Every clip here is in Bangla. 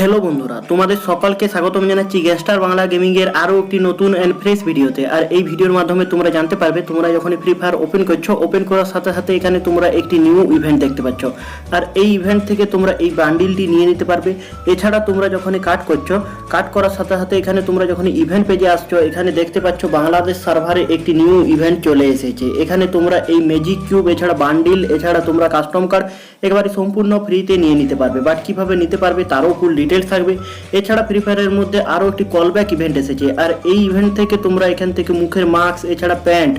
হ্যালো বন্ধুরা, তোমাদের সকলকে স্বাগতম জানাচ্ছি গ্যাংস্টার বাংলা গেমিং এর আরও একটি নতুন এন্ড ফ্রেশ ভিডিওতে আর এই ভিডিওর মাধ্যমে তোমরা জানতে পারবে, তোমরা যখন ফ্রি ফায়ার ওপেন করছ ওপেন করার সাথে সাথে এখানে তোমরা একটি নিউ ইভেন্ট দেখতে পাচ্ছ। আর এই ইভেন্ট থেকে তোমরা এই বান্ডিলটি নিয়ে নিতে পারবে। এছাড়া তোমরা যখন কাট করছ কাট করার সাথে সাথে এখানে তোমরা যখন ইভেন্ট পেজে আসছো, এখানে দেখতে পাচ্ছ বাংলাদেশ সার্ভারে একটি নিউ ইভেন্ট চলে এসেছে। এখানে তোমরা এই ম্যাজিক কিউব এছাড়া বান্ডিল এছাড়া তোমরা কাস্টম কার্ড একেবারে সম্পূর্ণ ফ্রিতে নিয়ে নিতে পারবে। বাট কীভাবে নিতে পারবে, তারও ফুল ডিটেলস থাকবে। এছাড়া ফ্রি ফায়ারের মধ্যে আরও একটি কলব্যাক ইভেন্ট এসেছে। আর এই ইভেন্ট থেকে তোমরা এখান থেকে মুখের মাস্ক এছাড়া প্যান্ট,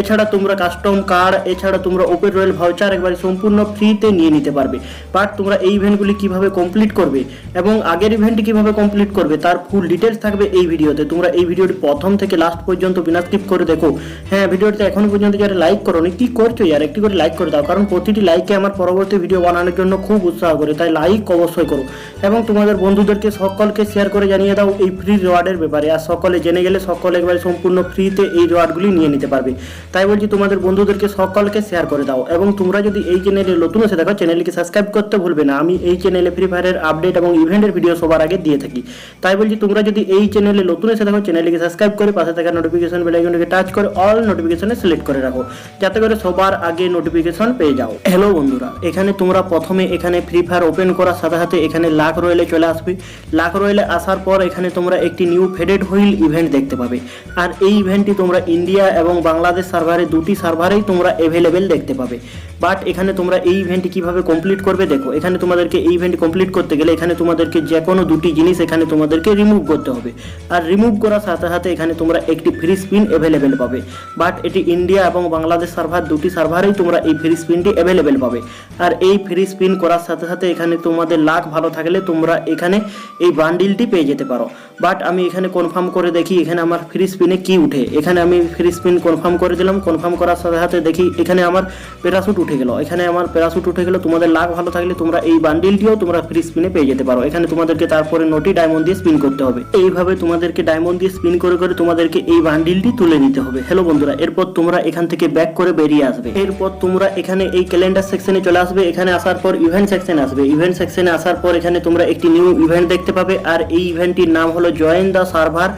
এছাড়া তোমরা কাস্টম কার্ড এছাড়া তোমরা ওপেন রয়্যাল ভাউচার একবারে সম্পূর্ণ ফ্রিতে নিয়ে নিতে পারবে। বাট তোমরা এই ইভেন্টগুলি কীভাবে কমপ্লিট করবে এবং আগের ইভেন্টটি কীভাবে কমপ্লিট করবে তার ফুল ডিটেলস থাকবে এই ভিডিওতে। তোমরা এই ভিডিওটি প্রথম থেকে লাস্ট পর্যন্ত বিনা স্কিপ করে দেখো। হ্যাঁ ভিডিওটিতে এখনও পর্যন্ত যারা লাইক করোনি, কি করছ ইয়ার একটি করে লাইক করে দাও, কারণ প্রতিটি লাইকে আমার পরবর্তী ভিডিও বানানোর জন্য খুব উৎসাহ করে। তাই লাইক অবশ্যই করো। এবং তোমাদের বন্ধুদেরকে সকলকে শেয়ার করে জানিয়ে দাও এই ফ্রি রিওয়ার্ডের ব্যাপারে। আর সকলে জেনে গেলে সকলে একবারে সম্পূর্ণ ফ্রিতে এই রিওয়ার্ডগুলি নিয়ে নিতে পারবে। তাই বলছি তোমাদের বন্ধুদেরকে সকলকে শেয়ার করে দাও। এবং তোমরা যদি এই চ্যানেলে নতুন এসে দেখো চ্যানেলকে সাবস্ক্রাইব করতে ভুলবে না। আমি এই চ্যানেলে ফ্রি ফায়ারের আপডেট এবং ইভেন্টের ভিডিও সবার আগে দিয়ে থাকি। তাই বলছি তোমরা যদি এই চ্যানেলে নতুন এসে দেখো চ্যানেলকে সাবস্ক্রাইব করে পাশে থাকা নোটিফিকেশন বেল আইকনটিকে টাচ করে অল নোটিফিকেশনে সিলেক্ট করে রাখো। যাতে করে সবার আগে নোটিফিকেশন পেয়ে যাও। হ্যালো বন্ধুরা, এখানে তোমরা প্রথমে এখানে ফ্রি ফায়ার ওপেন করার সাথে সাথে এখানে লাখ রয়েলে চলে আসবে। লাখ রয়েলে আসার পর এখানে তোমরা একটি নিউ ফেডেড হুইল ইভেন্ট দেখতে পাবে। আর এই ইভেন্টটি তোমরা ইন্ডিয়া এবং বাংলাদেশ সার্ভারে দুটি সার্ভারেই তোমরা অ্যাভেলেবেল দেখতে পাবে। বাট এখানে তোমরা এই ইভেন্টটি কীভাবে কমপ্লিট করবে দেখো। এখানে তোমাদেরকে এই ইভেন্ট কমপ্লিট করতে গেলে এখানে তোমাদেরকে যে কোনো দুটি জিনিস এখানে তোমাদেরকে রিমুভ করতে হবে। আর রিমুভ করার সাথে সাথে এখানে তোমরা একটি ফ্রি স্পিন অ্যাভেলেবেল পাবে। বাট এটি ইন্ডিয়া এবং বাংলাদেশ সার্ভার দুটি সার্ভারেই তোমরা এই ফ্রি স্পিনটি অ্যাভেলেবেল পাবে। আর এই ফ্রি স্পিন করার সাথে সাথে এখানে তোমাদের লাখ ভালো থাকলে তোমরা এখানে এই বান্ডিলটি পেয়ে যেতে পারো। বাট আমি এখানে কনফার্ম করে দেখি, এখানে আমার ফ্রি স্পিনে কি উঠে। এখানে আমি ফ্রি স্পিন কনফার্ম করে দিলাম কনফার্ম করার সাথে সাথে দেখি এখানে আমার প্যারাশুট উঠে গেল। এখানে আমার প্যারাশুট উঠে গেল, তোমাদের লাখ ভালো থাকলে তোমরা এই বান্ডিলটিও তোমরা ফ্রি স্পিনে পেয়ে যেতে পারো। এখানে তোমাদেরকে তারপরে নটি ডায়মন্ড দিয়ে স্পিন করতে হবে। এইভাবে তোমাদেরকে ডায়মন্ড দিয়ে স্পিন করে করে তোমাদেরকে এই বান্ডিলটি তুলে নিতে হবে। হ্যালো বন্ধুরা, এরপর তোমরা এখান থেকে ব্যাক করে বেরিয়ে আসবে। এরপর তোমরা এখানে এই ক্যালেন্ডার সেকশনে চলে আসবে। এখানে আসার পর ইভেন্ট সেকশনে আসবে। ইভেন্ট সেকশনে আসার পর এখানে তোমরা একটি নিউ ইভেন্ট দেখতে পাবে। আর এই ইভেন্টটির নাম হলো join the server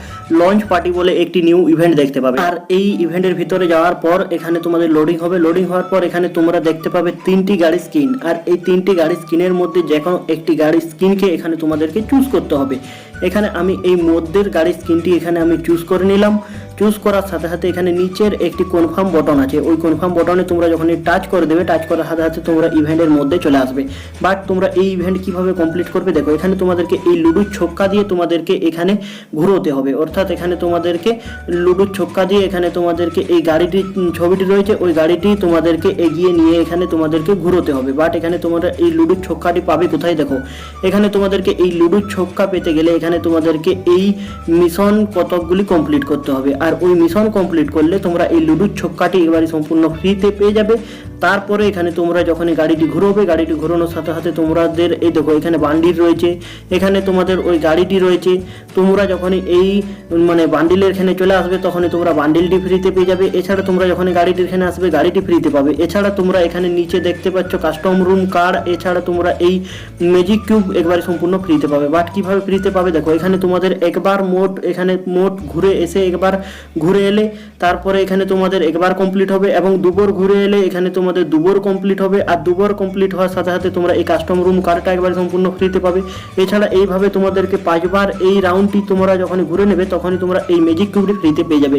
launch party বলে একটি নিউ ইভেন্ট দেখতে পাবে। আর এই ইভেন্টের ভিতরে যাওয়ার পর এখানে তোমাদের লোডিং হবে। লোডিং হওয়ার পর এখানে তোমরা দেখতে পাবে তিনটি গাড়ি স্কিন আর এই তিনটি গাড়ি স্কিনের মধ্যে যে কোনো একটি গাড়ি স্কিনকে এখানে তোমাদেরকে চুজ করতে হবে। এখানে আমি এই মধ্যের গাড়ি স্কিনটি এখানে আমি চুজ করে নিলাম। চুজ করার সাথে সাথে এখানে নিচের একটি কনফার্ম বটন আছে। ওই কনফার্ম বটনে তোমরা যখন টাচ করে দেবে টাচ করার সাথে সাথে তোমরা ইভেন্টের মধ্যে চলে আসবে। বাট তোমরা এই ইভেন্ট কীভাবে কমপ্লিট করবে, দেখো, এখানে তোমাদেরকে এই লুডুর ছক্কা দিয়ে তোমাদেরকে এখানে ঘুরোতে হবে। অর্থাৎ এখানে তোমাদেরকে লুডুর ছক্কা দিয়ে এখানে তোমাদেরকে এই গাড়িটির ছবিটি রয়েছে, ওই গাড়িটি তোমাদেরকে এগিয়ে নিয়ে এখানে তোমাদেরকে ঘুরোতে হবে। বাট এখানে তোমরা এই লুডুর ছক্কাটি পাবে কোথায়, দেখো? এখানে তোমাদেরকে এই লুডুর ছক্কা পেতে গেলে এখানে তোমাদেরকে এই মিশন কতকগুলি কমপ্লিট করতে হবে। আর ওই মিশন কমপ্লিট করলে তোমরা এই লুডুর ছক্কাটি এবারে সম্পূর্ণ ফ্রিতে পেয়ে যাবে। তারপরে এখানে তোমরা যখন গাড়িটি ঘুরোবে, গাড়িটি ঘুরানোর সাথে সাথে তোমাদের এই দেখো, এখানে বান্ডিল রয়েছে। এখানে তোমাদের ওই গাড়িটি রয়েছে। তোমরা যখন এই মানে বান্ডিলের এখানে চলে আসবে, তখনই তোমরা বান্ডিলটি ফ্রিতে পেয়ে যাবে। এছাড়া তোমরা যখন এই গাড়িটির এখানে আসবে, গাড়িটি ফ্রিতে পাবে। এছাড়া তোমরা এখানে নিচে দেখতে পাচ্ছ কাস্টম রুম কার এছাড়া তোমরা এই ম্যাজিক কিউব একবারে সম্পূর্ণ ফ্রিতে পাবে। বাট কীভাবে ফ্রিতে পাবে? দেখো, এখানে তোমাদের একবার মোট, এখানে মোট ঘুরে এসে একবার ঘুরে এলে তারপরে এখানে তোমাদের একবার কমপ্লিট হবে এবং দুবার ঘুরে এলে এখানে তোমাদের দুবার কমপ্লিট হবে আর দুবার কমপ্লিট হওয়ার সাথে সাথে তোমরা এই কাস্টম রুম কারটা একবার সম্পূর্ণ ফ্রিতে পাবে। এছাড়া এইভাবে তোমাদেরকে পাঁচবার এই রাউন্ডটি তোমরা যখন ঘুরে নেবে তখনই তোমরা এই ম্যাজিক কিউবটি ফ্রিতে পেয়ে যাবে।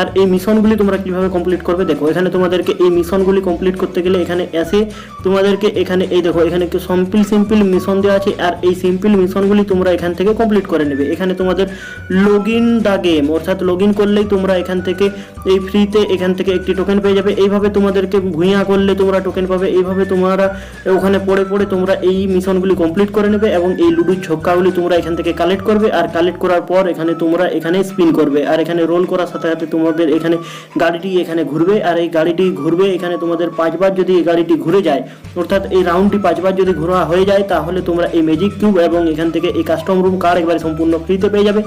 আর এই মিশনগুলি তোমরা কীভাবে কমপ্লিট করবে দেখো, এখানে তোমাদেরকে এই মিশনগুলি কমপ্লিট করতে গেলে এখানে এসে তোমাদেরকে এখানে এই দেখো, এখানে একটু সিম্পল সিম্পল মিশন দেওয়া আছে আর এই সিম্পল মিশনগুলি তোমরা এখান থেকে কমপ্লিট করে নেবে। এখানে তোমাদের লগ ইন দ্য গেম অর্থাৎ লগ ইন করলেই তোমরা এখান থেকে, এই ফ্রিতে এখান থেকে একটি টোকেন পেয়ে যাবে। এইভাবে তোমাদেরকে ভুঁইয়া করলে তোমরা টোকেন পাবে। এইভাবে তোমরা ওখানে পড়ে পড়ে তোমরা এই মিশনগুলি কমপ্লিট করে নেবে এবং এই লুডুর ছক্কাগুলি তোমরা এখান থেকে কালেক্ট করবে। আর কালেক্ট করার পর এখানে তোমরা এখানে স্পিন করবে। আর এখানে রোল করার সাথে সাথে তোমাদের এখানে গাড়িটি এখানে ঘুরবে। আর এই গাড়িটি ঘুরবে, এখানে তোমাদের পাঁচবার যদি এই গাড়িটি ঘুরে যায়, অর্থাৎ এই রাউন্ডটি পাঁচবার যদি ঘোরা হয়ে যায়, তাহলে তোমরা এই ম্যাজিক কিউব এবং এখান থেকে এই কাস্টম রুম কার একবারে সম্পূর্ণ ফ্রিতে পেয়ে যাবে।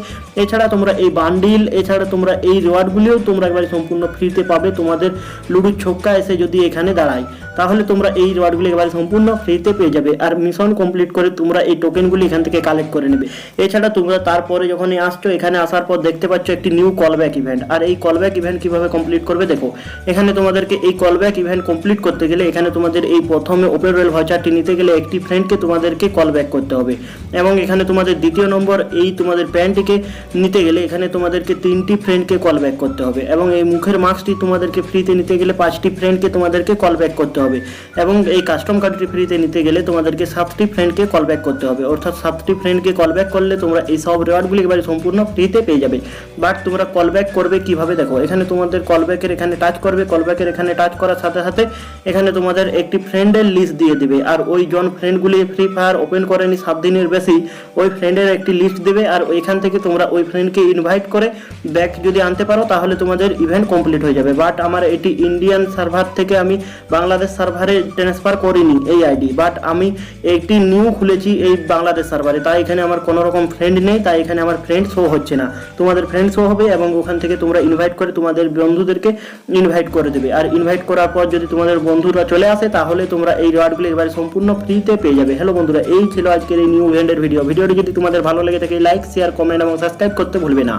এছাড়া তোমরা এই বান্ডিল এছাড়া তোমরা এই রিওয়ার্ডগুলিও তোমরা একবারে সম্পূর্ণ ফ্রিতে পাবে। তোমাদের লুডুর ছক্কা এসে যদি এখানে দাঁড়ায়। তাহলে তোমরা এই রিওয়ার্ডগুলি একেবারে সম্পূর্ণ ফ্রিতে পেয়ে যাবে। আর মিশন কমপ্লিট করে তোমরা এই টোকেনগুলি এখান থেকে কালেক্ট করে নেবে। এছাড়া তোমরা তারপরে যখনই আসছো, এখানে আসার পর দেখতে পাচ্ছ একটি নিউ কলব্যাক ইভেন্ট আর এই কলব্যাক ইভেন্ট কীভাবে কমপ্লিট করবে দেখো, এখানে তোমাদেরকে এই কলব্যাক ইভেন্ট কমপ্লিট করতে গেলে এখানে তোমাদের এই প্রথমে ওপেন রয়েল ভাউচারটি নিতে গেলে একটি ফ্রেন্ডকে তোমাদেরকে কল ব্যাক করতে হবে। এবং এখানে তোমাদের দ্বিতীয় নম্বর এই তোমাদের প্যান্টটিকে নিতে গেলে এখানে তোমাদেরকে তিনটি ফ্রেন্ডকে কল ব্যাক করতে হবে। এবং এই মুখের মাস্কটি তোমাদেরকে ফ্রিতে নিতে গেলে পাঁচটি ফ্রেন্ডকে তোমাদেরকে কল ব্যাক করতে হবে এবং এই কাস্টম কার্ডটি ফ্রিতে নিতে গেলে তোমাদেরকে সাতটি ফ্রেন্ডকে কল ব্যাক করতে হবে। অর্থাৎ সাতটি ফ্রেন্ডকে কল ব্যাক করলে তোমরা এই সব রেওয়ার্ডগুলি একেবারে সম্পূর্ণ ফ্রিতে পেয়ে যাবে। বাট তোমরা কল ব্যাক করবে কীভাবে দেখো, এখানে তোমাদের কল ব্যাকের এখানে টাচ করবে কল ব্যাকের এখানে টাচ করার সাথে সাথে এখানে তোমাদের একটি ফ্রেন্ডের লিস্ট দিয়ে দিবে। আর ওই জন ফ্রেন্ডগুলি ফ্রি ফায়ার ওপেন করেনি সাত দিনের বেশি, ওই ফ্রেন্ডের একটি লিস্ট দেবে। আর ওইখান থেকে তোমরা ওই ফ্রেন্ডকে ইনভাইট করে ব্যাক যদি আনতে পারো, তাহলে তোমাদের ইভেন্ট কমপ্লিট হয়ে যাবে। বাট আমার এটি ইন্ডিয়ান সার্ভার থেকে আমি বাংলাদেশ সার্ভারে ট্রান্সফার করিনি এই আইডি বাট আমি একটি নিউ খুলেছি এই বাংলাদেশ সার্ভারে তাই এখানে আমার কোনো রকম ফ্রেন্ড নেই, তাই এখানে আমার ফ্রেন্ড শো হচ্ছে না। তোমাদের ফ্রেন্ড শো হবে এবং ওখান থেকে তোমরা ইনভাইট করে তোমাদের বন্ধুদেরকে ইনভাইট করে দেবে। আর ইনভাইট করার পর যদি তোমাদের বন্ধুরা চলে আসে, তাহলে তোমরা এই রিওয়ার্ডগুলো এবারে সম্পূর্ণ ফ্রিতে পেয়ে যাবে। হ্যালো বন্ধুরা, এই ছিল আজকের এই নিউ ইভেন্টের ভিডিও ভিডিওটি যদি তোমাদের ভালো লেগে থাকে লাইক শেয়ার কমেন্ট এবং সাবস্ক্রাইব করতে ভুলবে না।